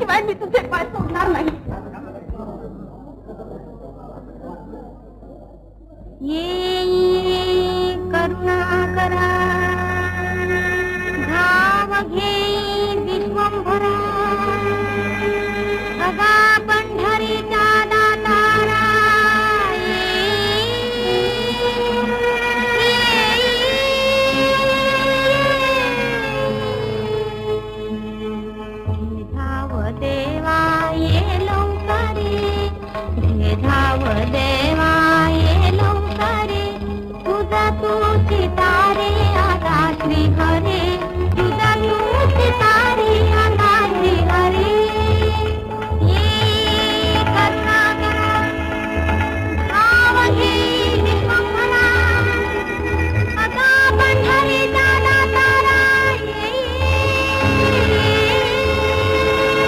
त्याशिवाय मी तुझे पाय सोडणार नाही. ये करुणा करा धाव घे. देवा ये लवकरी घे धाव देवा ये लवकरी तुझा तू चित